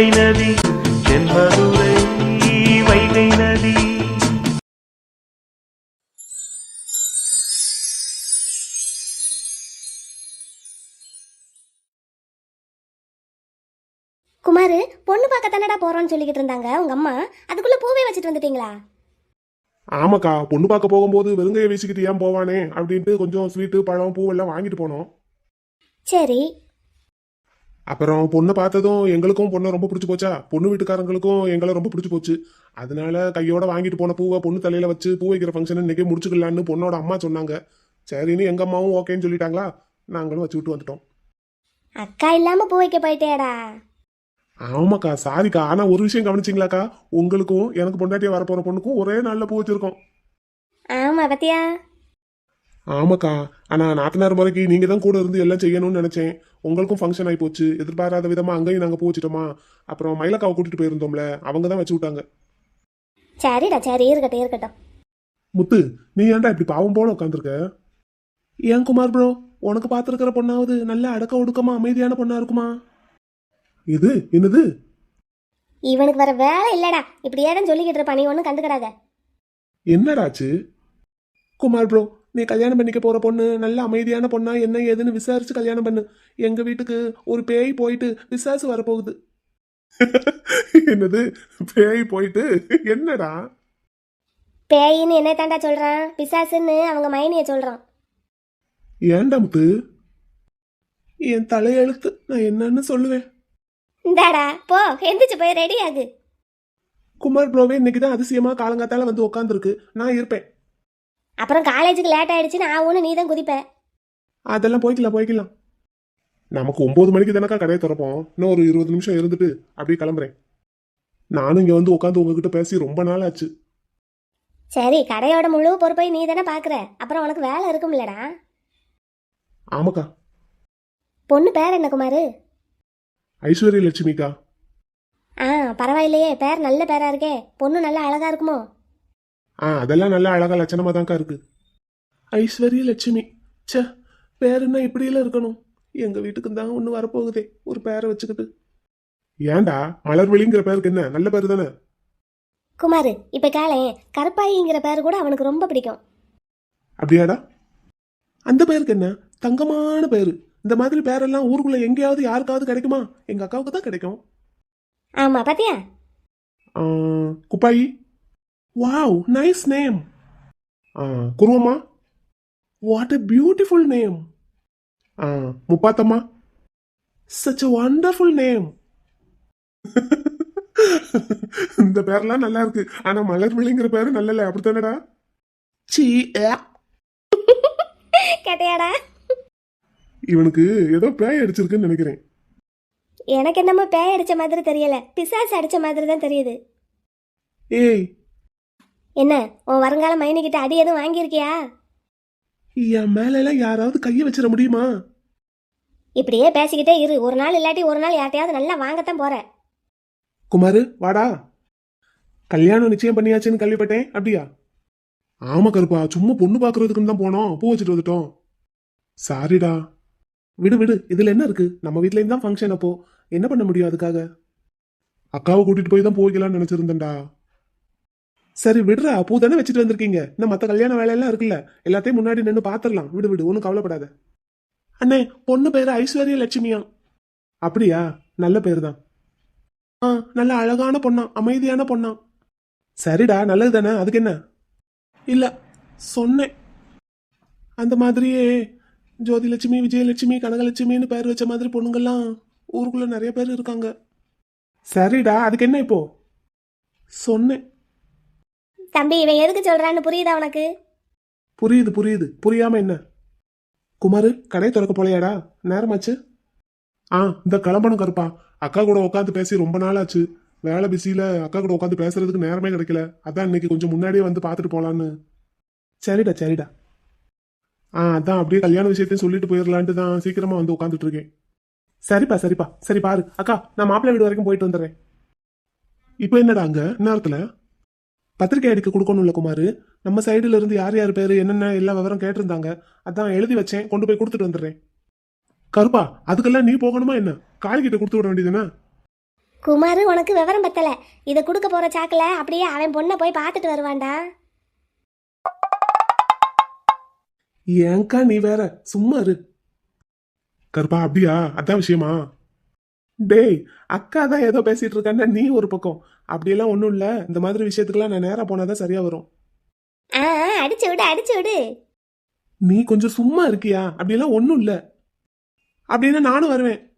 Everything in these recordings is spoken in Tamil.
வைகை நதி தென்மதுரை வைகை நதி. குமாரு பொண்ணு பார்க்க தானடா போறோம்னு சொல்லிக்கிட்டு இருந்தாங்க. உங்க அம்மா அதுக்குள்ள பூவே வச்சுட்டு வந்துட்டீங்களா? ஆமாக்கா பொண்ணு பார்க்க போகும்போது வெறுங்கையை வீசிக்கிட்டு ஏன் போவானே? அப்படின்ட்டு கொஞ்சம் ஸ்வீட்டு பழம் பூவெல்லாம் வாங்கிட்டு போனோம். சரி அப்புறம் பொண்ணை பார்த்ததும் எங்களுக்கும் பொண்ணை ரொம்ப பிடிச்சி போச்சா? பொண்ணு வீட்டுக்காரங்களுக்கும் எங்களை ரொம்ப பிடிச்சி போச்சு. அதனால கையோட வாங்கிட்டு போன பூவை பொண்ணு தலையில வச்சு பூ வைக்கிற ஃபங்க்ஷன் இன்னைக்கே முடிச்சுக்கலான்னு பொண்ணோட அம்மா சொன்னாங்க. சரின்னு எங்க அம்மாவும் ஓகேன்னு சொல்லிட்டாங்களா? நாங்களும் வச்சு விட்டு வந்துட்டோம். அக்கா இல்லாம பூ வைக்க போயிட்டேடா. ஆமாக்கா சாரிக்கா. ஆனா ஒரு விஷயம் கவனிச்சிங்களாக்கா? உங்களுக்கும் எனக்கு பொண்டாட்டியா வரப்போற பொண்ணுக்கும் ஒரே நாள்ல பூ வச்சிருக்கோம். ஆமா பத்தியா? ஆமாக்கா. ஆனா நாத்தனார் முறைக்கு நீங்க தான் கூட இருந்து எல்லாம் செய்யணும்னு நினைச்சேன். உங்களுக்கும் ஃபங்க்ஷன் ஆகி போச்சு எதிர்பாராத விதமா அங்கேயும் நாங்க பூ வச்சிட்டோமா அப்புறம் மயிலக்காவை கூட்டிட்டு போயிருந்தோம்ல. அவங்க தான் வச்சு விட்டாங்க. சரிடா சரி இருக்கட்டும் இருக்கட்டும். முத்து நீ ஏன்டா இப்படி பாவம் போல உட்காந்துருக்க ஏன் குமார் ப்ரோ உனக்கு பார்த்துருக்கிற பொண்ணாவது நல்ல அடக்க ஒடுக்கமா அமைதியான பொண்ணா இருக்குமா? இது என்னது? இவனுக்கு வர வேலை இல்லடா. இப்படியே தான் சொல்லிக்கிட்டு இருப்பான் நீ ஒன்றும் கண்டுக்கிடாத. என்னடாச்சு குமார் ப்ரோ நீ கல்யாணம் பண்ணிக்க போற பொண்ணு நல்ல அமைதியான பொண்ணா என்ன ஏதுன்னு விசாரிச்சு கல்யாணம் பண்ணு. எங்க வீட்டுக்கு ஒரு பேய் போயிட்டு விசாரிச்சு வரப்போகுது. என்னது? பேய் போயிட்டு? என்னடா? பேயின்னு என்ன தாண்டா சொல்றான். பிசாசுன்னு அவங்க மைனிய சொல்றான். ஏன்டா முத்து? என் தலையெழுத்து நான் என்னன்னு சொல்லுவேன். இந்தாடா போ எந்திரிச்சு போய் ரெடி ஆகு. குமார் ப்ரோவே இன்னைக்கு தான் அதிசயமா காலங்காத்தால வந்து உட்காந்துருக்கு நான் இருப்பேன். அப்புறம் காலேஜுக்கு லேட் ஆயிடுச்சுன்னு ஆகும்னு நீ தான் குதிப்ப. அதெல்லாம் போய்க்கலாம் போய்க்கலாம். நமக்கு ஒன்பது மணிக்கு தானக்கா கடையை திறப்போம். இன்னும் ஒரு இருபது நிமிஷம் இருந்துட்டு அப்படியே கிளம்புறேன். நானும் இங்க வந்து உட்காந்து உங்ககிட்ட பேசி ரொம்ப நாள் ஆச்சு. சரி கடையோட முழு பொறுப்பை நீ தானே பாக்குற. அப்புறம் உனக்கு வேலை இருக்கும்லடா. ஆமாக்கா. பொண்ணு பேர் என்ன குமாரு? ஐஸ்வர்ய லட்சுமிக்கா ஆ பரவாயில்லையே பேர் நல்ல பேரா இருக்கே. பொண்ணு நல்லா அழகா இருக்குமோ? ஆ அதெல்லாம் நல்ல அழகா லட்சணமா தான்க்கா இருக்கு. ஐஸ்வர்ய லட்சுமி. ச்சே பேர் என்ன இப்படியெல்லாம் இருக்கணும்? எங்க வீட்டுக்கு தான் ஒன்று வரப்போகுதே ஒரு பேரை வச்சுக்கிட்டு. ஏன்டா மலர்விழிங்கிற பேருக்கு என்ன? நல்ல பேர் தானே? குமாரு இப்ப கேளேன் கருப்பாயிங்கிற பேர் கூட அவனுக்கு ரொம்ப பிடிக்கும். அப்படியாடா? அந்த பேருக்கு என்ன? தங்கமான பேரு. இந்த மாதிரி பேரெல்லாம் ஊருக்குள்ள எங்கேயாவது யாருக்காவது கிடைக்குமா? எங்க அக்காவுக்கு தான் கிடைக்கும். ஆமா பாத்தியா? ஆ, Kuppayi? Wow nice name Kuruvamma what a beautiful name Muppathamma such a wonderful name இந்த பேர்லாம் நல்லா இருக்கு. ஆனா மலர்விழிங்கிற பேரு நல்லல அப்படித்தானடா? சீ ஏ. கேட்டையாடா? இவனுக்கு ஏதோ பேய் அடிச்சிருக்குன்னு நினைக்கிறேன். எனக்கு என்னமோ பேய் அடிச்ச மாதிரி தெரியல. பிசாசு அடிச்ச மாதிரி தான் தெரியுது. ஏய் என்ன உன் வருங்கால மைனிக்கிட்ட அடி எதுவும் வாங்கியிருக்கியா? என் மேல எல்லாம் யாராவது கைய வச்சிட முடியுமா? இப்படியே பேசிக்கிட்டே இரு. ஒரு நாள் இல்லாட்டி ஒரு நாள் யார்ட்டையாவது நல்லா வாங்கத்தான் போற. குமாரு வாடா. கல்யாணம் நிச்சயம் பண்ணியாச்சுன்னு கேள்விப்பட்டேன். அப்படியா? ஆமா கருப்பா சும்மா பொண்ணு பாக்குறதுக்குன்னு தான் போனோம். பூ வச்சுட்டு வந்துட்டோம். சாரிடா. விடு விடு. இதுல என்ன இருக்கு? நம்ம வீட்ல தான் ஃபங்க்ஷன் அப்போ. என்ன பண்ண முடியும் அதுக்காக? அக்காவை கூட்டிட்டு போய் தான் பூ வைக்கலாம்னு நினைச்சிருந்தேன்டா. சரி விடுறா. பூ தானே வச்சுட்டு வந்திருக்கீங்க. இன்னும் மற்ற கல்யாண வேலையெல்லாம் இருக்குல்ல. எல்லாத்தையும் முன்னாடி நின்று பாத்துரலாம். விடு விடு. ஒன்றும் கவலைப்படாத. அண்ணே பொண்ணு பேரு ஐஸ்வர்ய லட்சுமியா? அப்படியா? நல்ல பேர் தான் ஆ நல்ல அழகான பொண்ணா. அமைதியான பொண்ணா. சரிடா நல்லது தானே. அதுக்கு என்ன? இல்ல சொன்னேன். அந்த மாதிரியே ஜோதிலட்சுமி விஜயலட்சுமி கனகலட்சுமின்னு பேர் வச்ச மாதிரி பொண்ணுங்கெல்லாம் ஊருக்குள்ள நிறைய பேர் இருக்காங்க. சரிடா அதுக்கு என்ன இப்போ? சொன்னேன். தம்பி இவன் எதுக்கு சொல்றான்னு புரியுதா உனக்கு? புரியுது புரியுது. புரியாம என்ன? குமாரு கடை திறக்க போலையாடா? நேரமாச்சு? ஆ இந்த கிளம்பணும் கருப்பா. அக்கா கூட உட்காந்து பேசி ரொம்ப நாள் ஆச்சு வேலை பிஸியில அக்கா கூட உட்காந்து பேசுறதுக்கு நேரமே கிடைக்கல. அதான் இன்னைக்கு கொஞ்சம் முன்னாடியே வந்து பார்த்துட்டு போலான்னு. சரிடா சரிடா. ஆ அதான் அப்படியே கல்யாண விஷயத்தையும் சொல்லிட்டு போயிடலான்ட்டு தான் சீக்கிரமா வந்து உட்காந்துட்டு இருக்கேன். சரிப்பா சரிப்பா. சரி பாரு. அக்கா நான் மாப்பிள்ளை வீடு வரைக்கும் போயிட்டு வந்துடுறேன். இப்போ என்னடா அங்க? நேரத்துல? பத்திரிக்கை அடிக்க கொடுக்கணும்ல குமாரு. நம்ம சைடுல இருந்து யார் யார் பேரு என்னென்ன எல்லா விவரம் கேட்டிருந்தாங்க அதான் எழுதி வச்சேன் கொண்டு போய் கொடுத்துட்டு வந்துடுறேன். கருப்பா அதுக்கெல்லாம் நீ போகணுமா என்ன? காளிகிட்ட கொடுத்து விட வேண்டியதுனா குமார் உனக்கு விவரம் பத்தல. இதை கொடுக்க போற சாக்குல அப்படியே அவன் பொண்ணை போய் பார்த்துட்டு வருவான்டா. ஏன்க்கா நீ வேற சும்மா இரு. கருப்பா அப்படியா? அதான் விஷயமா? டேய் அக்கா தான் ஏதோ பேசிட்டு இருக்கான்னா நீ ஒரு பக்கம். அப்படியெல்லாம் ஒன்றும் இல்லை. இந்த மாதிரி விஷயத்துக்கெல்லாம் நான் நேரா போனாதான் சரியா வரும். ஆ அடிச்சு விடு அடிச்சு விடு. நீ கொஞ்சம் சும்மா இருக்கியா? அப்படியெல்லாம் ஒன்றும் இல்லை. அப்படின்னா நானும் வருவேன்.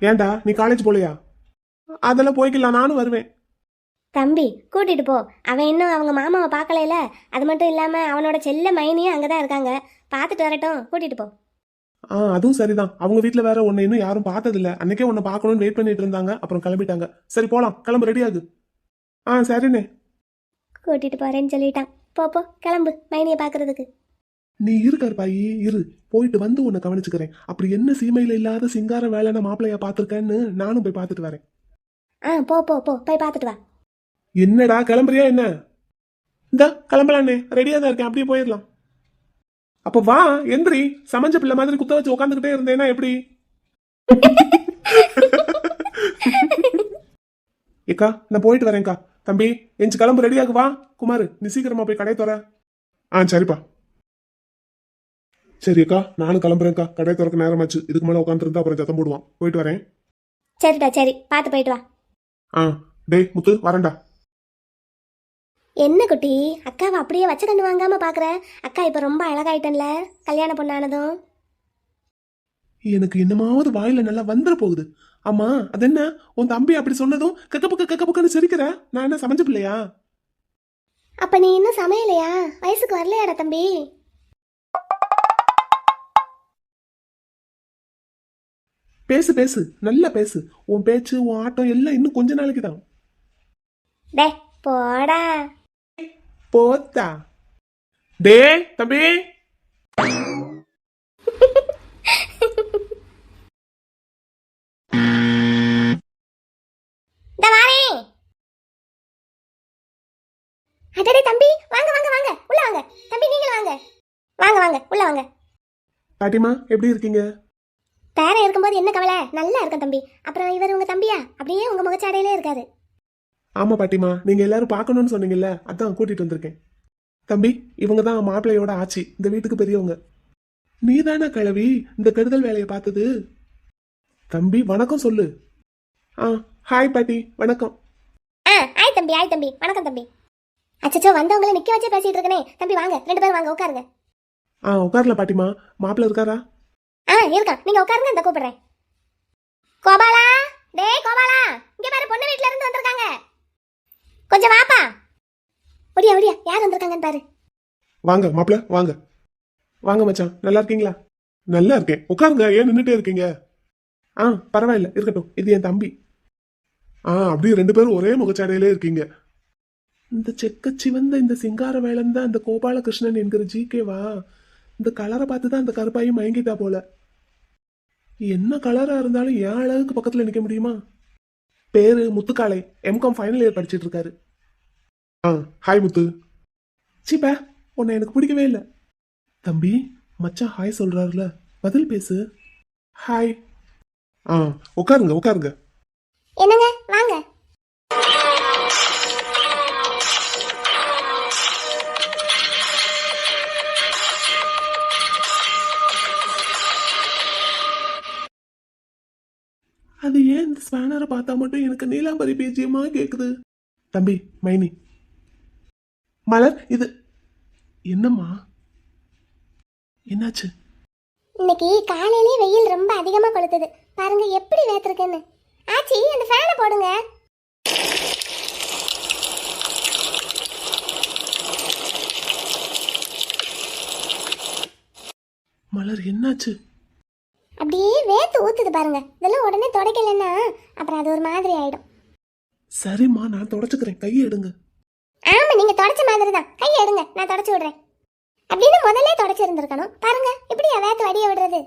ஏன்டா நீ காலேஜ் போலையா? அதெல்லாம் போய்க்கலாம் நானும் வருவேன். தம்பி கூட்டிட்டு போ. அவன் இன்னும் அவங்க மாமாவை பார்க்கலைல. அது மட்டும் இல்லாம அவனோட செல்ல மைனியும் அங்கதான் இருக்காங்க. பார்த்துட்டு வரட்டும் கூட்டிட்டு போ. ஆ அதுவும் சரிதான். அவங்க வீட்ல வேற உன்னை இன்னும் யாரும் பார்த்ததில்ல. அன்னைக்கே உன்னை பார்க்கணும்னு வெயிட் பண்ணிட்டு இருந்தாங்க. அப்புறம் கிளம்பிட்டாங்க. சரி போலாம். கிளம்பு ரெடி ஆகு. ஆ சரிண்ணே. கூட்டிட்டு போறேன்னு சொல்லிட்டான். போ போ கிளம்பு மைனியை பார்க்கறதுக்கு. நீ இரு கருப்பாயி இரு. போயிட்டு வந்து உன்னை கவனிச்சுக்கிறேன். அப்படி என்ன சீமையில இல்லாத சிங்கார வேலைன மாப்பிள்ளைய பார்த்திருக்கேன்னு நானும் போய் பார்த்துட்டு வரேன். ஆ போ போ போ போய் பார்த்துட்டு வா. என்னடா கிளம்புறியா என்ன? இந்த கிளம்பலாண்ணே. ரெடியா தான் இருக்கேன். அப்படியே போயிடலாம். அப்ப வா எந்திரி. சமஞ்ச பிள்ளை மாதிரி குத்த வச்சு உட்காந்துக்கிட்டே இருந்தேன்னா எப்படி? ஏக்கா நான் போயிட்டு வரேன்க்கா. தம்பி எஞ்சி கிளம்பு ரெடியாகு வா. குமார் நீ சீக்கிரமா போய் கடை தர ஆ சரிப்பா. சரி அக்கா நானும் கிளம்புறேன்க்கா. கடை திறக்க நேரமாச்சு. இதுக்கு மேல உட்காந்துருந்தா அப்புறம் சத்தம் போடுவான். போயிட்டு வரேன். சரிடா சரி. பார்த்து போயிட்டு வா. ஆ டேய் முத்து வரேன்டா. என்ன குட்டி? அக்காவை அப்படியே வச்ச கண்ணு வாங்காம பாக்குற? அக்கா இப்ப ரொம்ப அழகாயிட்டன்ல கல்யாண பொண்ணானதும். எனக்கு என்னமாவது வாயில நல்லா வந்துட போகுது. ஆமா அது என்ன உன் தம்பி அப்படி சொன்னதும் கக்கப்புக்க கக்கப்புக்கன்னு சிரிக்கிற? நான் என்ன சமைஞ்ச பிள்ளையா? அப்ப நீ இன்னும் சமையலையா? வயசுக்கு வரலையாடா தம்பி? பேசு பேசு. நல்லா பேசு. உன் பேச்சு உன் ஆட்டம் எல்லாம் இன்னும் கொஞ்ச நாளைக்கு தான் டே போடா. போத்தா டே தம்பி அடடே தம்பி வாங்க வாங்க வாங்க. உள்ள வாங்க. தம்பி நீங்களும் வாங்க. வாங்க வாங்க உள்ள வாங்க. பாட்டிமா எப்படி இருக்கீங்க? பேரன் இருக்கும்போது என்ன கவலை? நல்லா இருக்கேன் தம்பி. அப்புறம் இவர் உங்க தம்பியா? அப்படியே உங்க முகச்சாடையிலே இருக்காரு. ஆமா பாட்டிமா நீங்க எல்லாரும் பார்க்கணும்னு சொன்னீங்கல்ல அதான் கூட்டிட்டு வந்திருக்கேன். தம்பி இவங்க தான் மாப்பிள்ளையோட ஆச்சி இந்த வீட்டுக்கு பெரியவங்க. நீதானா கிழவி இந்த கெடுதல் வேலையை பார்த்தது? தம்பி வணக்கம் சொல்லு. ஆ ஹாய் பாட்டி வணக்கம். ஆ ஆய் தம்பி ஆய் தம்பி வணக்கம் தம்பி. அச்சச்சோ வந்தவங்கள நிக்க வச்சே பேசிட்டு இருக்கனே. தம்பி வாங்க ரெண்டு பேரும் வாங்க உட்காருங்க. ஆ உட்காரல பாட்டிமா மாப்பிள்ளை இருக்காரா? ஆ இருக்கான் நீங்க உட்காருங்க இந்த கூப்பிடுறேன். கோபாலா டேய் கோபாலா இங்க பாரு பொண்ணு வீட்ல இருந்து வந்திருக்காங்க. கொஞ்சம் வாப்பா. ஒடியா ஒடியா யார் வந்திருக்காங்கன்னு பாரு. வாங்க மாப்பிள வாங்க. வாங்க மச்சான். நல்லா இருக்கீங்களா? நல்லா இருக்கேன். உட்காருங்க ஏன் நின்றுட்டே இருக்கீங்க? ஆ பரவாயில்ல இருக்கட்டும். இது என் தம்பி. ஆ அப்படியே ரெண்டு பேரும் ஒரே முகச்சாடையிலே இருக்கீங்க. இந்த செக்க சிவந்த இந்த சிங்கார வேலன் தான் இந்த கோபாலகிருஷ்ணன் என்கிற ஜிகேவா இந்த கலரை பார்த்து தான் அந்த கருப்பாயும் மயங்கிட்டா போல. என்ன கலரா இருந்தாலும் என் அழகுக்கு பக்கத்துல நிக்க முடியுமா? பேரு முத்துக்காளை. எம்காம் ஃபைனல் இயர் படிச்சுட்டு இருக்காரு ஆ ஹாய் முத்து. சீப்பா உன்னை எனக்கு பிடிக்கவே இல்லை. தம்பி மச்சான் ஹாய் சொல்றாருல. பதில் பேசு. ஹாய் ஆ உட்காருங்க உட்காருங்க. என்னங்க? ஸ்பேனரை பார்த்தா மட்டும் எனக்கு நீலாம்பரி பேஜியமா கேக்குது. தம்பி மைனி. மலர் இது என்னம்மா? என்னாச்சு? இன்னைக்கு காலையிலே வெயில் ரொம்ப அதிகமா கொளுத்துது. பாருங்க எப்படி வேத்திருக்குன்னு. ஆச்சி அந்த ஃபேனை போடுங்க. மலர் என்னாச்சு? அப்படியே வேத்து ஊத்துது பாருங்க. இதெல்லாம் உடனே துடைக்கலன்னா அப்புறம் அது ஒரு மாதிரி ஆயிடும். சரிம்மா நான் தொடச்சுக்கிறேன். கையை எடுங்க. ஆமா நீங்க தொடச்ச மாதிரி தான் கையை எடுங்க நான் தொடச்சு விடுறேன். அப்படின்னு முதல்ல தொடச்சிருந்திருக்கணும். பாருங்க இப்படியா வேத்து வடிய விடுறது?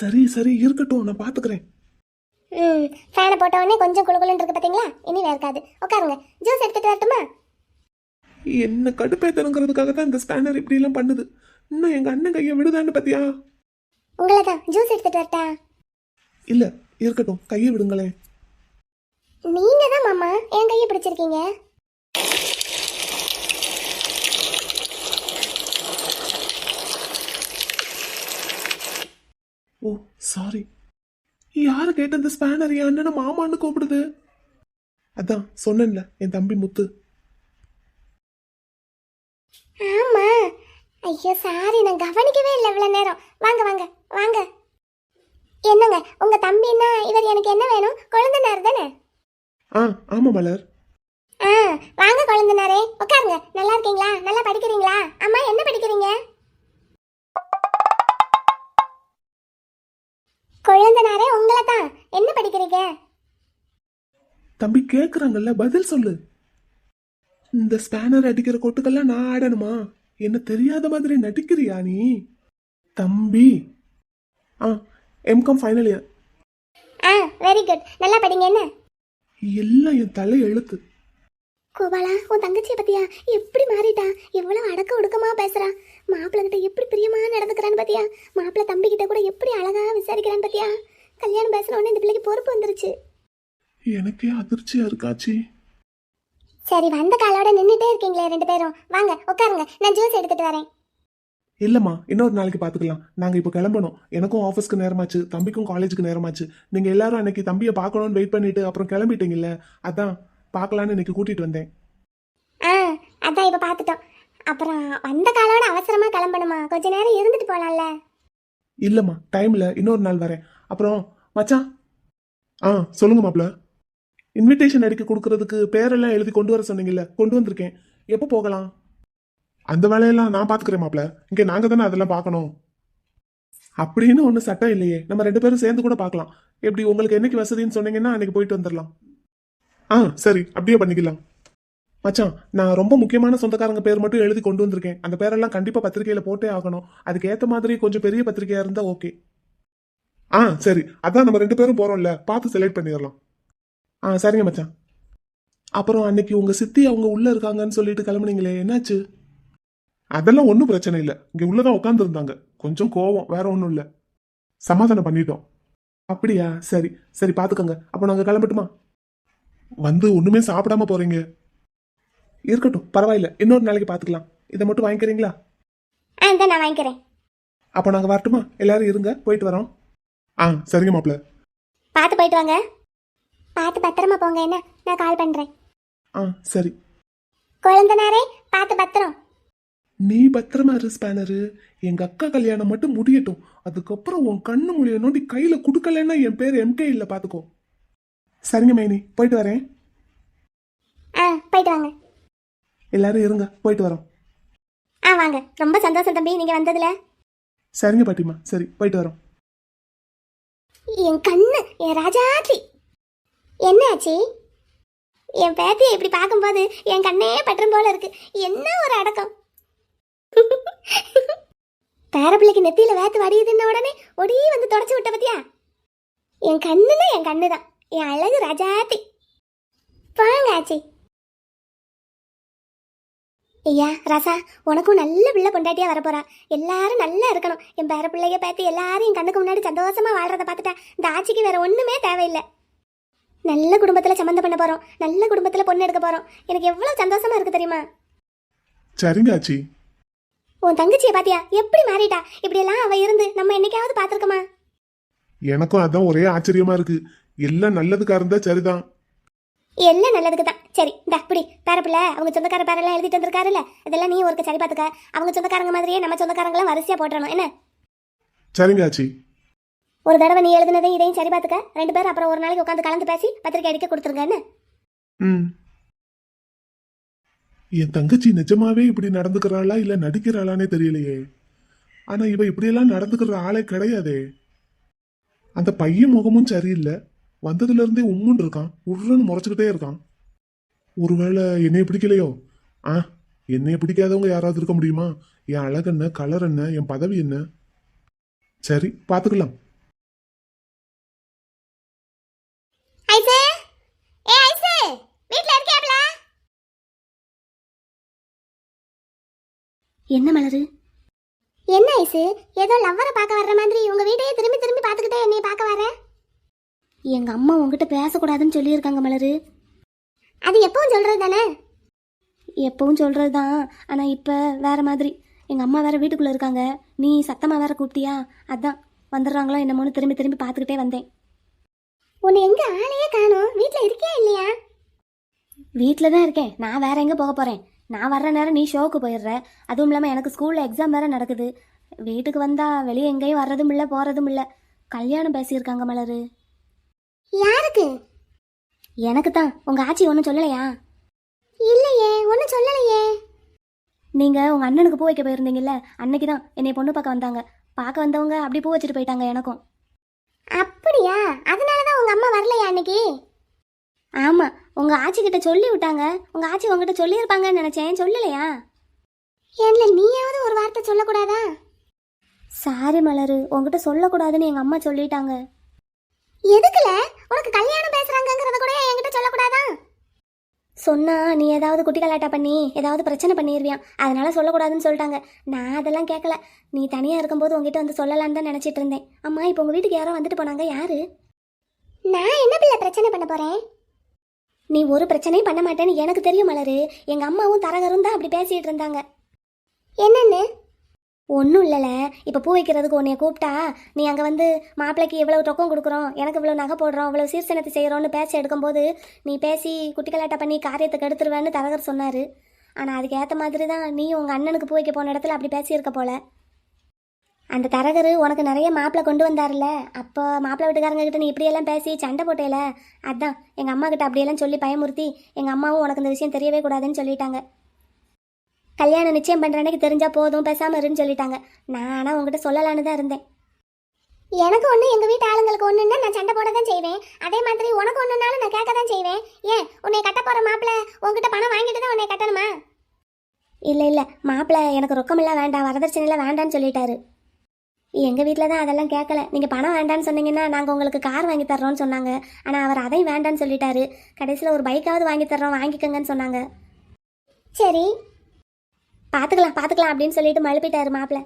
சரி சரி இருக்கட்டும் நான் பாத்துக்கிறேன். ம் ஃபேனை போட்ட உடனே கொஞ்சம் குளுகுலுன்னு இருக்கு பாத்தீங்களா? இனி வேர்க்காது. உட்காருங்க. ஜூஸ் எடுத்துட்டு வரட்டுமா? என்ன கடுப்பேத்தணுங்கிறதுக்காக தான் இந்த ஸ்பேனர் இப்படி எல்லாம் பண்ணுது. இன்னும் எங்க அண்ணன் கையை விடுதான்னு பத்தியா? உங்களை தான். ஜூஸ் எடுத்துட்டு வரட்டா? இல்ல இருக்கட்டும். கையை விடுங்களேன். நீங்க தான் மாமா. என் கையை பிடிச்சிருக்கீங்க? ஓ சாரி யாரு கேட்ட இந்த ஸ்பேனர் என் அண்ணனை மாமான்னு கூப்பிடுது. அதான் சொன்னேன்ல என் தம்பி முத்து ஆமா ஐயோ சாரி நான் கவனிக்கவே இல்லை இவ்வளவு நேரம். வாங்க வாங்க வாங்க. என்னங்க உங்க தம்பின்னா இவர் எனக்கு என்ன வேணும்? குழந்தைனார் தானே? ஆ ஆமா மலர். ஆ வாங்க குழந்தைனாரே. உட்காருங்க. நல்லா இருக்கீங்களா? நல்லா படிக்கிறீங்களா? அம்மா என்ன படிக்கிறீங்க? குழந்தைனாரே உங்களை தான். என்ன படிக்கிறீங்க? தம்பி கேக்குறாங்கல்ல பதில் சொல்லு. இந்த ஸ்பேனர் அடிக்கிற கொட்டுக்கெல்லாம் நான் ஆடணுமா? என்ன தெரியாத மாதிரி நடிக்கிறியா நீ? தம்பி. ஆ எம்காம் ஃபைனல் இயர் ஆ வெரி குட் நல்லா படிங்க என்ன? எல்லாம் என் தலை எழுத்து கோபாலா உன் தங்கச்சியை பத்தியா? எப்படி மாறிட்டா? எவ்வளவு அடக்க ஒடுக்கமா பேசுறா. மாப்பிள்ளை கிட்ட எப்படி பிரியமா நடந்துக்கிறான்னு பாத்தியா? மாப்பிள்ளை தம்பி கிட்ட கூட எப்படி அழகா விசாரிக்கிறான்னு பாத்தியா? கல்யாணம் பேசுன உடனே இந்த பிள்ளைக்கு பொறுப்பு வந்துருச்சு. எனக்கே அதிர்ச்சியா இருக்காச்சி. சரி வந்த காலோட நின்றுட்டே இருக்கீங்களே ரெண்டு பேரும். வாங்க உட்காருங்க. நான் ஜூஸ் எடுத்துட்டு வரேன். இல்லம்மா இன்னொரு நாளைக்கு பாத்துக்கலாம். நாங்க இப்போ கிளம்பணும். எனக்கும் ஆஃபீஸ்க்கு நேரமாச்சு தம்பிக்கும் காலேஜுக்கு நேரமாச்சு. நீங்க எல்லாரும் அன்னைக்கு தம்பியை பார்க்கணும்னு வெயிட் பண்ணிட்டு அப்புறம் கிளம்பிட்டீங்கல்ல? அதான் பார்க்கலான்னு இன்னைக்கு கூட்டிட்டு வந்தேன். ஆ அதான் இப்போ பார்த்துட்டோம். அப்புறம் வந்த காலோட அவசரமா கிளம்பணுமா? கொஞ்ச நேரம் இருந்துட்டு போலாம்ல. இல்லம்மா டைம்ல இன்னொரு நாள் வரேன். அப்புறம் மச்சான்? ஆ சொல்லுங்க மாப்ள இன்விடேஷன் அடிக்க கொடுக்கறதுக்கு பேரெல்லாம் எழுதி கொண்டு வர சொன்னீங்கல்ல கொண்டு வந்திருக்கேன். எப்போ போகலாம்? அந்த வேலையெல்லாம் நான் பார்த்துக்கிறேன் மாப்பிள்ள இங்கே நாங்கள் தானே அதெல்லாம் பார்க்கணும் அப்படின்னு ஒன்றும் சட்டம் இல்லையே. நம்ம ரெண்டு பேரும் சேர்ந்து கூட பார்க்கலாம் எப்படி உங்களுக்கு என்னைக்கு வசதின்னு சொன்னீங்கன்னா அன்னைக்கு போயிட்டு வந்துடலாம் ஆ சரி அப்படியே பண்ணிக்கலாம். மச்சான் நான் ரொம்ப முக்கியமான சொந்தக்காரங்க பேர் மட்டும் எழுதி கொண்டு வந்திருக்கேன். அந்த பேரெல்லாம் கண்டிப்பாக பத்திரிகையில் போட்டே ஆகணும். அதுக்கு ஏற்ற மாதிரி கொஞ்சம் பெரிய பத்திரிகையாக இருந்தால் ஓகே. ஆ சரி. அதான் நம்ம ரெண்டு பேரும் போகிறோம்ல பார்த்து செலக்ட் பண்ணிடலாம். ஆ சரிங்க மச்சான். அப்புறம் அன்னைக்கு உங்க சித்தி அவங்க உள்ள இருக்காங்கன்னு சொல்லிட்டு கிளம்புனீங்களே என்னாச்சு? அதெல்லாம் ஒன்றும் பிரச்சனை இல்லை. இங்க உள்ளதான் உட்காந்துருந்தாங்க கொஞ்சம் கோவம் வேற ஒன்றும் இல்லை. சமாதானம் பண்ணிட்டோம். அப்படியா? சரி சரி பாத்துக்கோங்க. அப்போ நாங்க கிளம்பட்டுமா? வந்து ஒண்ணுமே சாப்பிடாம போறீங்க. இருக்கட்டும் பரவாயில்ல. இன்னொரு நாளைக்கு பாத்துக்கலாம். இதை மட்டும் வாங்கிக்கிறீங்களா? ஆ இந்த நான் வாங்கிக்கிறேன். அப்போ நாங்க வரட்டுமா? எல்லாரும் இருங்க போயிட்டு வரோம். ஆ சரிங்க மாப்ள பார்த்து போயிட்டு வாங்க. பார்த்து பத்திரமா போங்க என்ன? நான் கால் பண்றேன். ஆ சரி. குழந்தைனாரே பார்த்து பத்திரம். நீ பத்திரமா இரு ஸ்பேனரு. எங்க அக்கா கல்யாணம் மட்டும் முடியட்டும். அதுக்கப்புறம் உன் கண்ணு முடிய நோண்டி கையில குடுக்கலன்னா என் பேர் எம்கே இல்ல பாத்துக்கோ. சரிங்க மைனி. போயிட்டு வரேன். ஆ போயிட்டு வாங்க. எல்லாரும் இருங்க போயிட்டு வரோம். ஆ வாங்க. ரொம்ப சந்தோஷம் தம்பி நீங்க வந்ததுல. சரிங்க பாட்டிமா சரி போயிட்டு வரோம். என் கண்ணு என் ராஜாத்தி என்னாச்சு? என் பேத்தியை இப்படி பார்க்கும்போது என் கண்ணே பற்றும் போல இருக்கு. என்ன ஒரு அடக்கம்? பேரப்பிள்ளைக்கு நெத்தியில வேத்து வடியுதுன்ன உடனே ஒடி வந்து தொடச்சு விட்ட பத்தியா? என் கண்ணுன்னா என் கண்ணு தான் என் அழகு ராஜாத்தி. வாங்க ஆச்சி. ஐயா ராசா உனக்கும் நல்ல பிள்ளை பொண்டாட்டியா வரப்போறா. எல்லாரும் நல்லா இருக்கணும். என் பேர பிள்ளைய பார்த்து எல்லாரும் என் கண்ணுக்கு முன்னாடி சந்தோஷமா வாழ்றத பார்த்துட்டா இந்த ஆட்சிக்கு வேற ஒண்ணுமே தேவையில்லை. நல்ல குடும்பத்துல சம்மந்தம் பண்ண போறோம். நல்ல குடும்பத்துல பொண்ணு எடுக்க போறோம். எனக்கு எவ்வளவு சந்தோஷமா இருக்கு தெரியுமா? சரிங்க ஆச்சி. உன் தங்கச்சியை பாத்தியா? எப்படி மாறிட்டா? இப்படி எல்லாம் அவ இருந்து நம்ம என்னைக்காவது பாத்திருக்கோமா எனக்கும் அதான் ஒரே ஆச்சரியமா இருக்கு. எல்லாம் நல்லதுக்கா இருந்தா சரிதான். எல்லாம் நல்லதுக்கு தான் சரி இந்த அப்படி பேரப்பிள்ள அவங்க சொந்தக்கார பேரெல்லாம் எழுதிட்டு வந்திருக்காருல்ல? இதெல்லாம் நீ ஒருக்க சரி பார்த்துக்க. அவங்க சொந்தக்காரங்க மாதிரியே நம்ம சொந்தக்காரங்களாம் வரிசையா போட்டுறணும். என்ன? சரிங்க ஆச்சி. ஒரு தடவை நீ எழுதுனதையும் இதையும் சரி பார்த்துக்க. ரெண்டு பேரும் அப்புறம் ஒரு நாளைக்கு உட்காந்து கலந்து பேசி பத்திரிக்கை அடிக்க கொடுத்துருங்க ம். என் தங்கச்சி நிஜமாவே இப்படி நடந்துக்கிறாளா இல்ல நடிக்கிறாளானே தெரியலையே. ஆனா இவ இப்படியெல்லாம் நடந்துக்கிற ஆளே கிடையாதே. அந்த பையன் முகமும் சரியில்லை. வந்ததுல இருந்தே உம்முன்னு இருக்கான். உருன்னு முறைச்சுக்கிட்டே இருக்கான். ஒருவேளை என்னைய பிடிக்கலையோ? ஆ என்னைய பிடிக்காதவங்க யாராவது இருக்க முடியுமா? என் அழகு என்ன கலர் என்ன என் பதவி என்ன? சரி பார்த்துக்கலாம் ஐசு ஏ ஐசு வீட்ல இருக்கியாப்ல என்ன மலரு? என்ன ஐசு? ஏதோ லவ்வரை பார்க்க வர்ற மாதிரி உங்க வீட்டையே திரும்பி திரும்பி பார்த்துக்கிட்டே என்னைய பார்க்க வர? எங்க அம்மா உங்ககிட்ட பேசக்கூடாதுன்னு சொல்லியிருக்காங்க மலரு. அது எப்பவும் சொல்றது தானே? எப்பவும் சொல்றது தான். ஆனால் இப்போ வேற மாதிரி. எங்கள் அம்மா வேற வீட்டுக்குள்ளே இருக்காங்க. நீ சத்தமாக வேற கூப்பிட்டியா? அதான். வந்துடுறாங்களோ என்னமோன்னு திரும்பி திரும்பி பார்த்துக்கிட்டே வந்தேன். உன்னை எங்க ஆளையே காணோம்? வீட்டில் இருக்கியா இல்லையா? வீட்டில் தான் இருக்கேன். நான் வேற எங்கே போக போகிறேன் நான் வர்ற நேரம் நீ ஷோக்கு போயிடுற. அதுவும் இல்லாமல் எனக்கு ஸ்கூலில் எக்ஸாம் வேற நடக்குது. வீட்டுக்கு வந்தா வெளியே எங்கேயும் வர்றதும் இல்லை போகிறதும் இல்லை. கல்யாணம் பேசியிருக்காங்க மலரு. யாருக்கு? எனக்கு தான். உங்கள் ஆச்சி ஒன்றும் சொல்லலையா? இல்லையே ஒன்றும் சொல்லலையே. நீங்கள் உங்கள் அண்ணனுக்கு பூ வைக்க போயிருந்தீங்கல்ல அன்னைக்கு தான் என்னை பொண்ணு பார்க்க வந்தாங்க. பார்க்க வந்தவங்க அப்படி பூ வச்சுட்டு போயிட்டாங்க எனக்கும். அப்படியா? அதனால தான் உங்கள் அம்மா வரலையா அன்னைக்கு? ஆமாம் உங்கள் ஆச்சி கிட்ட சொல்லி விட்டாங்க. உங்கள் ஆச்சி உங்ககிட்ட சொல்லியிருப்பாங்கன்னு நினச்சேன். சொல்லலையா? என்ன நீயாவது ஒரு வார்த்தை சொல்லக்கூடாதா? சாரி மலரு உங்ககிட்ட சொல்லக்கூடாதுன்னு எங்கள் அம்மா சொல்லிட்டாங்க. எதுக்குல? உனக்கு கல்யாணம் பேசுறாங்கங்கறத கூட என்கிட்ட சொல்லக்கூடாதா? சொன்னா நீ ஏதாவது குட்டி கலாட்டா பண்ணி ஏதாவது பிரச்சனை பண்ணிடுவியான் அதனால சொல்லக்கூடாதுன்னு சொல்லிட்டாங்க. நான் அதெல்லாம் கேட்கல நீ தனியா இருக்கும்போது உங்ககிட்ட வந்து சொல்லலான்னு தான் நினைச்சிட்டு இருந்தேன். அம்மா இப்போ உங்க வீட்டுக்கு யாரோ வந்துட்டு போனாங்க. யாரு? நான் என்ன பிள்ளை பிரச்சனை பண்ண போறேன்? நீ ஒரு பிரச்சனையும் பண்ண மாட்டேன்னு எனக்கு தெரியும் மலரு. எங்க அம்மாவும் தரகரும் தான் அப்படி பேசிட்டு இருந்தாங்க. என்னன்னு? ஒன்றும் இல்லைல்ல இப்போ பூ வைக்கிறதுக்கு உன்னைய கூப்பிட்டா நீ அங்கே வந்து மாப்பிள்ளைக்கு இவ்வளவு ரொக்கம் கொடுக்குறோம் எனக்கு இவ்வளோ நகை போடுறோம் இவ்வளோ சீர்சனத்தை செய்கிறோன்னு பேச எடுக்கும்போது நீ பேசி குட்டி கலாட்டா பண்ணி காரியத்தை கெடுத்துருவேன்னு தரகர் சொன்னார். ஆனால் அதுக்கேற்ற மாதிரி தான் நீ உங்கள் அண்ணனுக்கு பூ வைக்க போன இடத்துல அப்படி பேசியிருக்க போல. அந்த தரகர் உனக்கு நிறைய மாப்பிள்ளை கொண்டு வந்தார்ல அப்போ மாப்பிள்ளை வீட்டுக்காரங்க கிட்ட நீ இப்படியெல்லாம் பேசி சண்டை போட்டேல. அதான் எங்கள் அம்மா கிட்ட அப்படியெல்லாம் சொல்லி பயமுறுத்தி எங்கள் அம்மாவும் உனக்கு இந்த விஷயம் தெரியவே கூடாதுன்னு சொல்லிட்டாங்க. கல்யாணம் நிச்சயம் பண்ற அன்னைக்கு தெரிஞ்சா போதும் பேசாம இருன்னு சொல்லிட்டாங்க. நான் ஆனா உங்ககிட்ட சொல்லலான்னு தான் இருந்தேன். எனக்கு ஒன்று எங்கள் வீட்டு ஆளுங்களுக்கு ஒன்றுன்னா நான் சண்டை போட தான் செய்வேன். அதே மாதிரி உனக்கு ஒன்றுனாலும் நான் கேட்க தான் செய்வேன். ஏன்? உன்னை கட்ட போகிற மாப்பிள்ள உங்ககிட்ட பணம் வாங்கிட்டு தான் உன்னை கட்டணுமா? இல்லை இல்லை மாப்பிள்ள எனக்கு ரொக்கமெல்லாம் வேண்டாம் வரதட்சணையில் வேண்டான்னு சொல்லிட்டாரு. எங்கள் வீட்டில் தான் அதெல்லாம் கேட்கல நீங்கள் பணம் வேண்டான்னு சொன்னீங்கன்னா நாங்கள் உங்களுக்கு கார் வாங்கி தர்றோம்னு சொன்னாங்க. ஆனால் அவர் அதையும் வேண்டான்னு சொல்லிட்டாரு. கடைசியில் ஒரு பைக்காவது வாங்கி தர்றோம் வாங்கிக்கோங்கன்னு சொன்னாங்க. சரி. பார்த்துக்கலாம் பார்த்துக்கலாம் அப்படின்னு சொல்லிட்டு மழுப்பிட்டாரு மாப்பிள்ள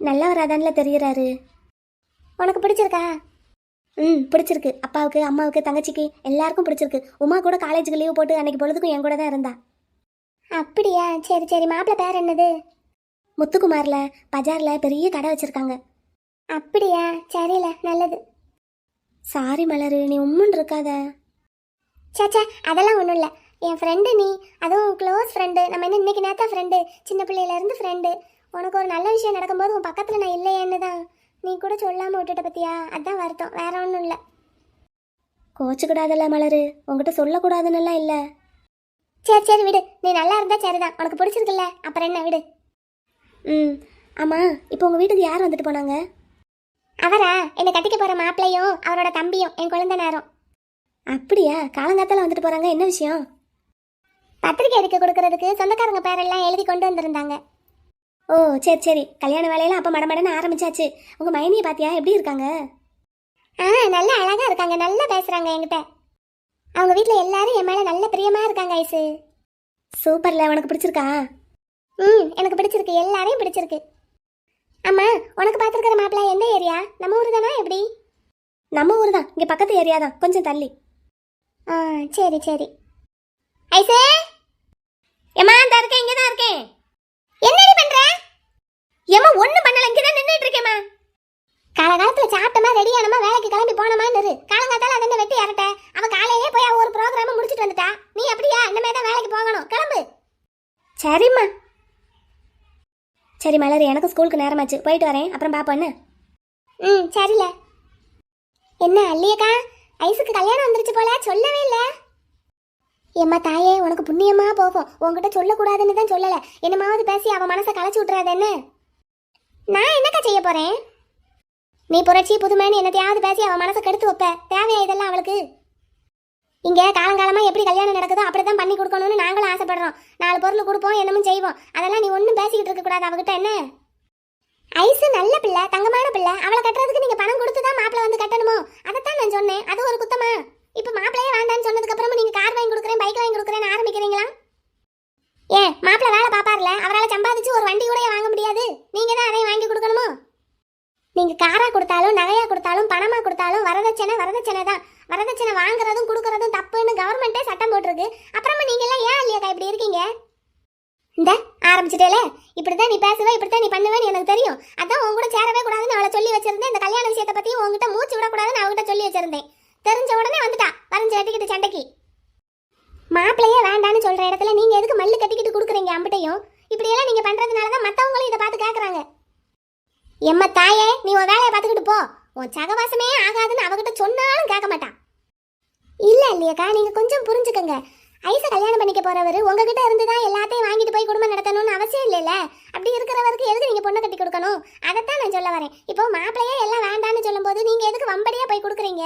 நல்லவர் அதான்ல தெரிகிறாரு உனக்கு பிடிச்சிருக்கா? ம் பிடிச்சிருக்கு. அப்பாவுக்கு அம்மாவுக்கு தங்கச்சிக்கு எல்லாருக்கும் பிடிச்சிருக்கு. உமா கூட காலேஜுக்கு லீவ் போட்டு அன்னைக்கு பொழுதுக்கும் என் கூட தான் இருந்தா. அப்படியா? சரி சரி. மாப்பிள்ள பேர் என்னது? முத்துக்குமார்ல பஜாரில் பெரிய கடை வச்சுருக்காங்க. அப்படியா? சரில நல்லது. சாரி மலரு நீ உம்முன்னு இருக்காத. சேச்சா அதெல்லாம் ஒன்றும் இல்லை. என் ஃப்ரெண்டு நீ அதுவும் க்ளோஸ் ஃப்ரெண்டு நம்ம என்ன இன்னைக்கு நேத்தா ஃப்ரெண்டு சின்ன பிள்ளையில இருந்து ஃப்ரெண்டு உனக்கு ஒரு நல்ல விஷயம் நடக்கும்போது உன் பக்கத்தில் நான் இல்லையேன்னு தான். நீ கூட சொல்லாமல் விட்டுட்ட பத்தியா? அதான் வருத்தம். வேற ஒன்றும் இல்லை. கோச்சுக்கூடாதுல்ல மலரு. உங்ககிட்ட சொல்லக்கூடாதுன்னுலாம் இல்லை. சரி சரி விடு. நீ நல்லா இருந்தா சரிதான். உனக்கு பிடிச்சிருக்குல்ல அப்புறம் என்ன? விடு. ம். ஆமாம் இப்போ உங்கள் வீட்டுக்கு யார் வந்துட்டு போனாங்க? அவரா? என்னை கட்டிக்க போகிற மாப்பிள்ளையும் அவரோட தம்பியும் என் குழந்தை நேரம். அப்படியா? காலங்காத்தால வந்துட்டு போகிறாங்க என்ன விஷயம்? பத்திரிக்கை அடிக்க கொடுக்கறதுக்கு சொந்தக்காரங்க பேரெல்லாம் எழுதி கொண்டு வந்திருந்தாங்க. ஓ சரி சரி. கல்யாண வேலையெல்லாம் அப்போ மடமடன்னு ஆரம்பிச்சாச்சு. உங்கள் மைனியை பார்த்தியா எப்படி இருக்காங்க? ஆ நல்லா அழகாக இருக்காங்க. நல்லா பேசுகிறாங்க என்கிட்ட. அவங்க வீட்டில் எல்லாரும் என் மேலே நல்ல பிரியமாக இருக்காங்க ஐசு. சூப்பரில். உனக்கு பிடிச்சிருக்கா? ம் எனக்கு பிடிச்சிருக்கு. எல்லாரையும் பிடிச்சிருக்கு. அம்மா உனக்கு பார்த்துருக்கிற மாப்பிள்ள எந்த ஏரியா? நம்ம ஊர் தானா எப்படி? நம்ம ஊர் தான். இங்கே பக்கத்து ஏரியா தான். கொஞ்சம் தள்ளி. ஆ சரி சரி. ஐசே! ஏமா இந்த இருக்கேன் இங்கே தான் இருக்கேன். என்னடி பண்ற? ஏமா ஒன்றும் பண்ணல. இங்கே தான் நின்றுட்டு இருக்கேம்மா. காலகாலத்தில் சாப்பிட்டமா ரெடி ஆனமா வேலைக்கு கிளம்பி போனமான்னு இரு காலங்காத்தால அதை வெட்டி இறட்ட அவன் காலையிலே போய் ஒரு ப்ரோக்ராமை முடிச்சிட்டு வந்துட்டா. நீ அப்படியா? இனிமே தான் வேலைக்கு போகணும். கிளம்பு. சரிம்மா. சரி மலர் எனக்கு ஸ்கூலுக்கு நேரமாச்சு. போயிட்டு வரேன். அப்புறம் பாப்போன்னு ம் சரில. என்ன அல்லியக்கா? ஐஸுக்கு கல்யாணம் வந்துருச்சு போல. சொல்லவே இல்லை. ஏம்மா தாயே உனக்கு புண்ணியமா போகும். உன்கிட்ட சொல்லக்கூடாதுன்னு தான் சொல்லல. என்னமாவது பேசி அவ மனசை களைச்சு விட்டுறாது நான் என்னக்கா செய்ய போறேன்? நீ புரட்சி புதுமைன்னு என்னத்தையாவது பேசி அவ மனசை கெடுத்து வைப்ப. தேவையா இதெல்லாம் அவளுக்கு? இங்கே காலங்காலமாக எப்படி கல்யாணம் நடக்குதோ அப்படிதான் பண்ணி கொடுக்கணும்னு நாங்களும் ஆசைப்படுறோம். நாலு பொருள் கொடுப்போம் என்னமும் செய்வோம். அதெல்லாம் நீ ஒன்றும் பேசிக்கிட்டு இருக்கக்கூடாது அவகிட்ட என்ன? ஐசு நல்ல பிள்ளை தங்கமான பிள்ளை. அவளை கட்டுறதுக்கு நீங்க பணம் கொடுத்து தான் மாப்பிள்ளை வந்து கட்டணுமோ அதைத்தான் நான் சொன்னேன் அது ஒரு குத்தமா இப்போ மாப்பிள்ளையே வேண்டாம்னு சொன்னதுக்கு அப்புறமா நீங்க கார் வாங்கி கொடுக்குறேன் பைக் வாங்கி கொடுக்குறேன்னு ஆரம்பிக்கிறீங்களா ஏன் மாப்பிள்ளை வேலை பாப்பார்ல அவரால் சம்பாதிச்சு ஒரு வண்டி கூட வாங்க முடியாது நீங்க தான் அதையும் வாங்கி வரதட்சணை வரதட்சணை தான் வரதட்சணை வாங்குறதும் கொடுக்கறதும் தப்புன்னு கவர்மெண்ட்டே சட்டம் போட்டிருக்கு அப்புறமா நீங்க எல்லாம் ஏன் இல்லையாக்கா இப்படி இருக்கீங்க இந்த ஆரம்பிச்சிட்டேல இப்படிதான் நீ பேசுவ இப்படித்தான் நீ பண்ணுவேன்னு எனக்கு தெரியும் அதான் உன் கூட சேரவே கூடாதுன்னு அவளை சொல்லி வச்சிருந்தேன் இந்த கல்யாண விஷயத்தை பத்தி உன்கிட்ட மூச்சு விடக்கூடாதுன்னு அவகிட்ட சொல்லி வச்சிருந்தேன் தெரிஞ்ச உடனே வந்துட்டா வரைஞ்சு வெட்டிக்கிட்டு சண்டைக்கு மாப்பிள்ளையே வேண்டான்னு சொல்ற இடத்துல நீங்க எதுக்கு மல்லு கட்டிக்கிட்டு கொடுக்குறீங்க அம்பிட்டையும் இப்படியெல்லாம் நீங்க பண்றதுனால தான் மத்தவங்களும் இதை பார்த்து கேக்குறாங்க எம்மா தாயே நீ உன் வேலையை பார்த்துக்கிட்டு போ உன் சகவாசமே ஆகாதுன்னு அவகிட்ட சொன்னாலும் கேட்க மாட்டான் இல்ல இல்லையாக்கா நீங்க கொஞ்சம் புரிஞ்சுக்கங்க ஐச கல்யாணம் பண்ணிக்க போறவர் உங்ககிட்ட இருந்து தான் எல்லாத்தையும் வாங்கிட்டு போய் குடும்பம் நடத்தணும்னு அவசியம் இல்லைல்ல அப்படி இருக்கிறவருக்கு எதுக்கு நீங்க பொண்ணு கட்டி கொடுக்கணும் அதைத்தான் இப்போ மாப்பிள்ளையே எல்லாம் வேண்டான்னு சொல்லும்போது நீங்க எதுக்கு வம்படியா போய் கொடுக்குறீங்க?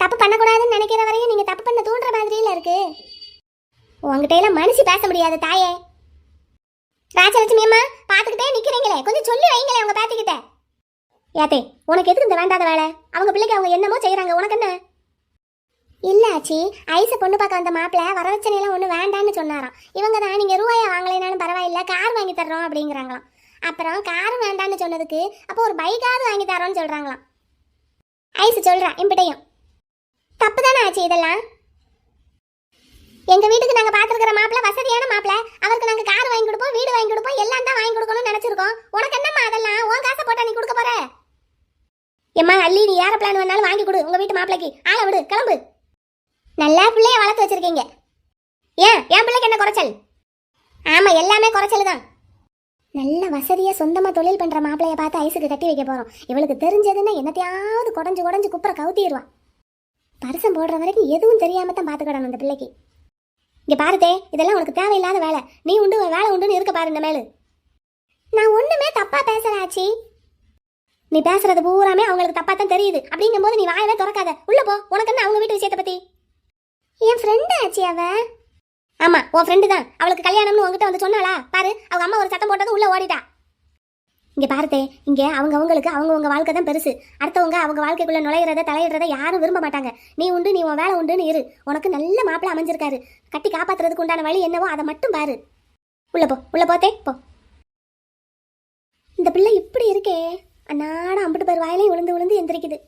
தப்பு பண்ணக்கூடாதுன்னு நினைக்கிற வரையும் நீங்க தப்பு பண்ண தூண்டுற மாதிரியில இருக்கு. உங்ககிட்ட எல்லாம் மனுஷி பேச முடியாது தாயே. ராஜலட்சுமி அம்மா பாத்துக்கிட்டே நிக்கிறீங்களே. கொஞ்சம் சொல்லி வைங்களே உங்க பாத்துக்கிட்ட. ஏத்தே உனக்கு எதுக்கு இந்த வேண்டாத வேலை? அவங்க பிள்ளைக்கு அவங்க என்னமோ செய்யறாங்க உனக்கு என்ன? இல்ல ஆச்சி ஐஸை பொண்ணு பார்க்க வந்த மாப்பிள்ள வரதட்சணையெல்லாம் ஒன்றும் வேண்டான்னு சொன்னாராம். இவங்க தான் நீங்கள் ரூபாயை வாங்கலைனாலும் பரவாயில்ல கார் வாங்கி தர்றோம் அப்படிங்கிறாங்களாம். அப்புறம் கார் வேண்டான்னு சொன்னதுக்கு அப்போ ஒரு பைக்காவது வாங்கி தரோன்னு சொல்கிறாங்களாம் ஐஸ் சொல்கிறா இம்பிட்டையும். தப்பு தானே ஆச்சு இதெல்லாம்? எங்கள் வீட்டுக்கு நாங்கள் பார்த்துருக்குற மாப்பிள்ள வசதியான மாப்பிள்ள அவருக்கு நாங்கள் கார் வாங்கி கொடுப்போம் வீடு வாங்கி கொடுப்போம் எல்லாம் தான் வாங்கி கொடுக்கணும்னு நினச்சிருக்கோம். உனக்கு என்னம்மா அதெல்லாம்? உன் காசை போட்டா நீ கொடுக்க போற? எம்மா அள்ளி நீ யார பிளான் வேணாலும் வாங்கி கொடு உங்கள் வீட்டு மாப்பிளைக்கு. ஆளை விடு கிளம்பு. நல்லா பிள்ளைய வளர்த்து வச்சுருக்கீங்க. ஏன்? என் பிள்ளைக்கு என்ன குறைச்சல்? ஆமாம் எல்லாமே குறைச்சல் தான் நல்ல வசதியாக சொந்தமாக தொழில் பண்ணுற மாப்பிளைய பார்த்து ஐஸுக்கு கட்டி வைக்க போகிறோம் இவளுக்கு தெரிஞ்சதுன்னா என்னத்தையாவது குடஞ்சு குடஞ்சு குப்புற கவுத்திடுவான் பரிசம் போடுற வரைக்கும் எதுவும் தெரியாம தான் பார்த்துக்கிடணும் அந்த பிள்ளைக்கு. இங்கே பாருதே இதெல்லாம் உனக்கு தேவையில்லாத வேலை. நீ உண்டு வேலை உண்டுன்னு இருக்க பாரு இந்த மேலு. நான் ஒன்றுமே தப்பாக பேசுறாச்சி நீ பேசுறது பூராமே அவங்களுக்கு தப்பாக தான் தெரியுது. அப்படிங்கும்போது நீ வாயவே திறக்காத. உள்ள போ உனக்கு என்ன அவங்க வீட்டு விஷயத்தை பற்றி என் ஃப்ரெண்டு ஆச்சு ஆமா உன் ஃப்ரெண்டு தான். அவளுக்கு கல்யாணம்னு உங்ககிட்ட வந்து சொன்னாளா? பாரு அவங்க அம்மா ஒரு சத்தம் போட்டது உள்ள ஓடிட்டா. இங்க பாருதே இங்க அவங்க அவங்களுக்கு அவங்கவுங்க வாழ்க்கை தான் பெருசு. அடுத்தவங்க அவங்க வாழ்க்கைக்குள்ள நுழையிறத தலையிடுறத யாரும் விரும்ப மாட்டாங்க. நீ உண்டு நீ உன் வேலை உண்டுன்னு இரு. உனக்கு நல்ல மாப்பிள்ளை அமைஞ்சிருக்காரு. கட்டி காப்பாத்துறதுக்கு உண்டான வழி என்னவோ அதை மட்டும் பாரு. உள்ள போ உள்ள போத்தே போ. இந்த பிள்ளை இப்படி இருக்கே. அன்னாட அம்பிட்டு பேர் வாயிலையும் விழுந்து விழுந்து எந்திரிக்குது.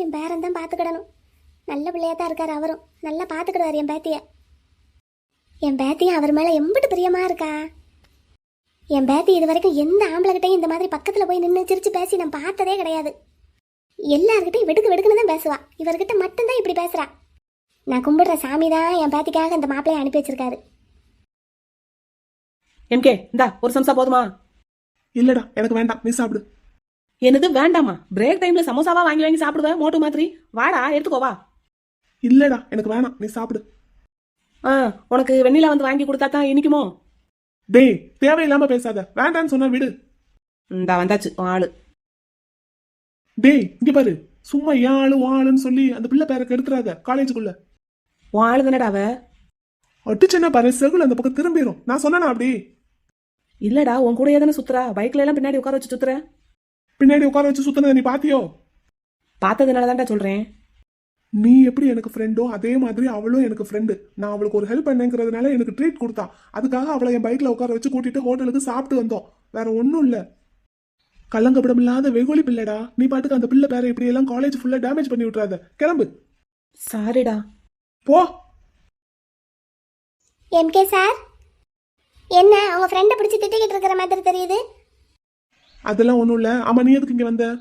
என் பேரன் தான் பார்த்துக்கிடணும் நல்ல பிள்ளையா தான் இருக்காரு அவரும். நல்லா பார்த்துக்கிடுவார் என் பேத்தியை. என் பேத்தியும் அவர் மேலே எம்பிட்டு பிரியமா இருக்கா? என் பேத்தி இது வரைக்கும் எந்த ஆம்பளைகிட்டையும் இந்த மாதிரி பக்கத்தில் போய் நின்று சிரிச்சு பேசி நான் பார்த்ததே கிடையாது. எல்லார்கிட்டையும் வெடுக்கு வெடுக்குன்னு தான் பேசுவா. இவர்கிட்ட மட்டும்தான் இப்படி பேசுறா. நான் கும்பிடுற சாமி தான் என் பேத்திக்காக இந்த மாப்பிள்ளைய அனுப்பி வச்சிருக்காரு. எம்கே இந்தா ஒரு சம்சா போதுமா? இல்லடா எனக்கு வேண்டாம். நீ சாப்பிடு. என்னது வேண்டாமா? பிரேக் டைம்ல சமோசாவா வாங்கி வாங்கி சாப்பிடுவ? மோட்டு மாதிரி? வாடா எடுத்துக்கோ வா. இல்லடா எனக்கு வேணாம். நீ சாப்பிடு. ஆ உனக்கு வெண்ணிலா வந்து வாங்கி கொடுத்தா தான் இனிக்குமோ? டேய் தேவையில்லாம பேசாத. வேண்டான்னு சொன்னா விடு. இந்தா வந்தாச்சு உன் ஆளு. டேய் இங்க பாரு. சும்மா ஏன் ஆளு உன் ஆளுன்னு சொல்லி அந்த பிள்ளை பேரை கெடுத்துறாத. காலேஜுக்குள்ள. உன் ஆளு தானடா அவ? அடிச்சுன்னா பாரு செகுல் அந்த பக்கம் திரும்பிடும் நான் சொன்னேனா அப்படி? இல்லடா உன் கூட தானே சுத்துறா. பைக்ல எல்லாம் பின்னாடி உட்கார வச்சு சுத்துற. பின்னாடி உட்கார வச்சு சுத்தினதை நீ பாத்தியோ? பார்த்ததுனால தான்டா சொல்றேன். நீ எப்படி எனக்கு ஃப்ரெண்டோ அதே மாதிரி அவளும் எனக்கு ஃப்ரெண்டு நான் அவளுக்கு ஒரு ஹெல்ப் பண்ணேங்கிறதுனால எனக்கு ட்ரீட் கொடுத்தா. அதுக்காக அவளை என் பைக்ல உட்கார வச்சு கூட்டிட்டு ஹோட்டலுக்கு சாப்பிட்டு வந்தோம். வேற ஒன்றும் இல்ல. கள்ளங்கப்படம் இல்லாத வெகுளி பிள்ளைடா. நீ பாட்டுக்கு அந்த பிள்ளை பேரை இப்படி எல்லாம் காலேஜ் ஃபுல்லா டேமேஜ் பண்ணி விட்டுறாத. கிளம்பு. சாரிடா. போ. எம்கே சார் என்ன அவங்க ஃப்ரெண்டை பிடிச்சி திட்டிக்கிட்டு இருக்கிற மாதிரி தெரியுது? அதெல்லாம் ஒன்றும் இல்ல. ஆமா நீ எதுக்கு இங்க வந்த?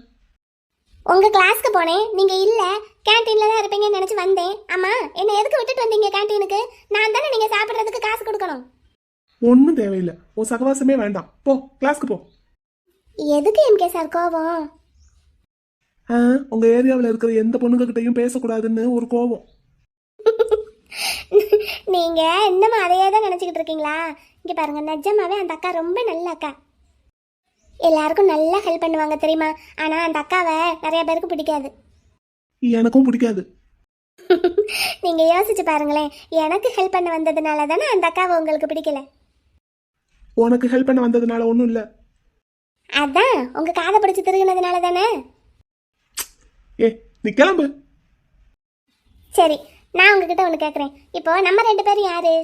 உங்க கிளாஸ்க்கு போனேன். நீங்க இல்ல. கேன்டீன்ல தான் இருப்பீங்கன்னு நினைச்சு வந்தேன். ஆமா என்ன எதுக்கு விட்டுட்டு வந்தீங்க கேன்டீனுக்கு நான் தானே நீங்க சாப்பிடுறதுக்கு காசு கொடுக்கணும். ஒன்றும் தேவையில்லை. உன் சகவாசமே வேண்டாம். போ கிளாஸ்க்கு போ. எதுக்கு எம்கே சார் கோவம்? ஆ, உங்க ஏரியாவில் இருக்கிற எந்த பொண்ணுங்க கிட்டயும் பேசக்கூடாதுன்னு ஒரு கோவம். நீங்க இன்னமும் அதையே தான் நினைச்சுக்கிட்டு இருக்கீங்களா? இங்க பாருங்க நிஜமாவே அந்த அக்கா ரொம்ப நல்ல அக்கா. எல்லாருக்கும் நல்லா ஹெல்ப் பண்ணுவாங்க தெரியுமா? ஆனா அந்த அக்காவை நிறைய பேருக்கு பிடிக்காது. எனக்கும் பிடிக்காது. நீங்க யோசிச்சு பாருங்களேன். எனக்கு ஹெல்ப் பண்ண வந்ததுனால தானே அந்த அக்காவை உங்களுக்கு பிடிக்கல? உனக்கு ஹெல்ப் பண்ண வந்ததுனால ஒன்றும் இல்லை. அதான் உங்க காதை பிடிச்சு திருகுனதுனால தானே? ஏ நீ கிளம்பு. சரி நான் உங்ககிட்ட ஒன்று கேட்குறேன் இப்போ நம்ம ரெண்டு பேரும் யாரு?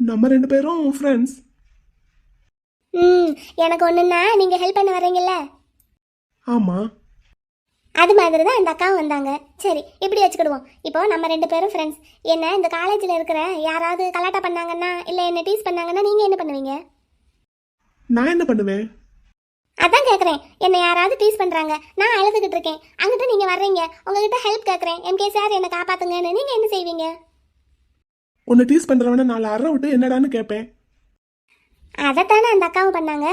நம்ம ரெண்டு பேரும் ஃப்ரெண்ட்ஸ் ம் எனக்கு ஒன்றுன்னா நீங்கள் ஹெல்ப் பண்ண வர்றீங்கல்ல? ஆமா. அது மாதிரி தான் அந்த அக்காவும் வந்தாங்க. சரி இப்படி வச்சுக்கிடுவோம். இப்போ நம்ம ரெண்டு பேரும் ஃப்ரெண்ட்ஸ் என்ன இந்த காலேஜில் இருக்கிற யாராவது கலாட்டா பண்ணாங்கன்னா இல்லை என்ன டீஸ் பண்ணாங்கன்னா நீங்கள் என்ன பண்ணுவீங்க? நான் என்ன பண்ணுவேன்? அதான் கேட்குறேன் என்னை யாராவது டீஸ் பண்ணுறாங்க நான் அழுதுகிட்டு இருக்கேன். அங்கிட்ட நீங்கள் வர்றீங்க. உங்ககிட்ட ஹெல்ப் கேட்குறேன் எம்கே சார் என்னை காப்பாத்துங்கன்னு நீங்கள் என்ன செய்வீங்க? உன்னை டீஸ் பண்றவன நாலு அற விட்டு என்னடான்னு கேட்பேன் அதைத்தானே அந்த அக்காவும் பண்ணாங்க?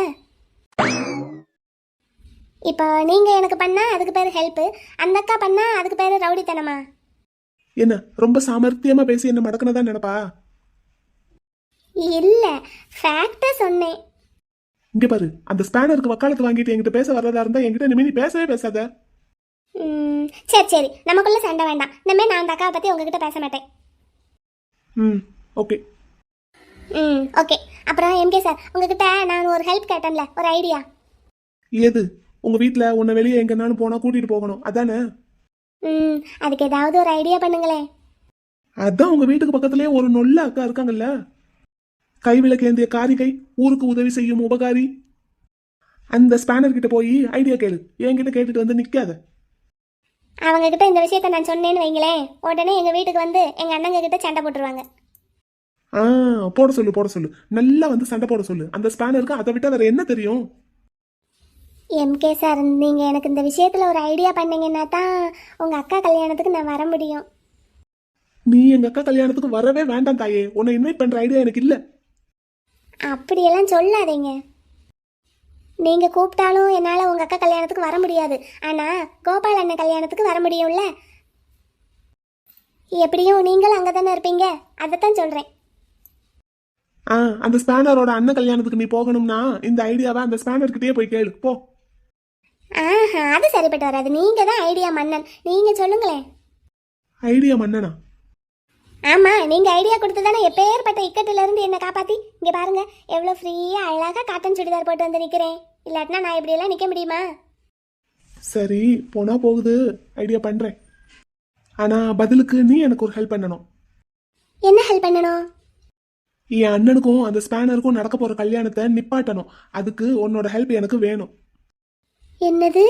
இப்போ நீங்கள் எனக்கு பண்ணால் அதுக்கு பேர் ஹெல்ப்பு அந்த அக்கா பண்ணால் அதுக்கு பேர் ரவுடித்தனமா? என்ன ரொம்ப சாமர்த்தியமா பேசி என்ன மடக்குனதா நினைப்பா? இல்லை ஃபேக்டை சொன்னேன். இங்க பாரு அந்த ஸ்பேனருக்கு வக்காலத்து வாங்கிட்டு என்கிட்ட பேச வர்றதா இருந்தா என்கிட்ட இனிமே நீ பேசவே பேசாத. ம், சரி சரி. நமக்குள்ள சண்டை வேண்டாம். இனிமேல் நான் அந்த அக்காவை பற்றி உங்ககிட்ட பேச மாட்டேன். ம் ஓகே. ம் ஓகே. அப்புறம் எம்கே சார் உங்ககிட்ட நான் ஒரு ஹெல்ப் கேட்டேன்ல ஒரு ஐடியா. எது? உங்க வீட்ல உன்னை வெளியே எங்கனாலும் போனா கூட்டிட்டு போகணும். அதானே? ம் அதுக்கு ஏதாவது ஒரு ஐடியா பண்ணுங்களேன் அதான் உங்க வீட்டுக்கு பக்கத்துலயே ஒரு நொல்ல அக்கா இருக்காங்கல்ல? கைவிளக்கு ஏந்திய காரிகை ஊருக்கு உதவி செய்யும் உபகாரி. அந்த ஸ்பேனர் கிட்ட போய் ஐடியா கேளு. என்கிட்ட கேட்டுட்டு வந்து நிக்காத. அவங்க கிட்ட இந்த விஷயத்த நான் சொன்னேன்னு வைங்களேன். உடனே எங்கள் வீட்டுக்கு வந்து எங்கள் அண்ணங்க கிட்ட சண்டை போட்டுருவாங்க. ஆ போட சொல்லு போட சொல்லு. நல்லா வந்து சண்டை போட சொல்லு. அந்த ஸ்பேனருக்கு அதை விட்டா வேற என்ன தெரியும்? எம்கே சார் நீங்கள் எனக்கு இந்த விஷயத்தில் ஒரு ஐடியா பண்ணீங்கன்னா தான் உங்கள் அக்கா கல்யாணத்துக்கு நான் வர முடியும். நீ எங்க அக்கா கல்யாணத்துக்கு வரவே வேண்டாம் தாயே. உன்னை இன்வைட் பண்ற ஐடியா எனக்கு இல்ல. அப்படியெல்லாம் சொல்லாதீங்க. நீங்கள் கூப்பிட்டாலும் என்னால் உங்கள் அக்கா கல்யாணத்துக்கு வர முடியாது. ஆனால் கோபால் அண்ணன் கல்யாணத்துக்கு வர முடியும்ல? எப்படியும் நீங்களும் அங்கே தானே இருப்பீங்க. அதைத்தான் சொல்கிறேன் ஆ அந்த ஸ்பேனரோட அண்ணன் கல்யாணத்துக்கு நீ போகணும்னா இந்த ஐடியாவை அந்த ஸ்பேனர் கிட்டயே போய் கேளு. போ. ஆஹா அது சரிப்பட்டு வராது. நீங்கள் தான் ஐடியா மன்னன். நீங்கள் சொல்லுங்களேன். ஐடியா மன்னனா? ஆமாம் நீங்கள் ஐடியா கொடுத்து தானே எப்பேற்பட்ட இக்கட்டிலேருந்து என்னை காப்பாற்றி இங்கே பாருங்க எவ்வளோ ஃப்ரீயாக அழகாக காட்டன் சுடிதார் போட்டு வந்து நிற்கிறேன் இல்லாட்டினா நான் இப்படியெல்லாம் நிற்க முடியுமா? சரி போனா போகுது. ஐடியா பண்றேன். ஆனா பதிலுக்கு நீ எனக்கு ஒரு ஹெல்ப் பண்ணணும். என்ன ஹெல்ப் பண்ணணும்? என் அண்ணனுக்கும் அந்த ஸ்பேனருக்கும் நடக்க போற கல்யாணத்தை நிப்பாட்டணும். அதுக்கு உன்னோட ஹெல்ப் எனக்கு வேணும். என்னது?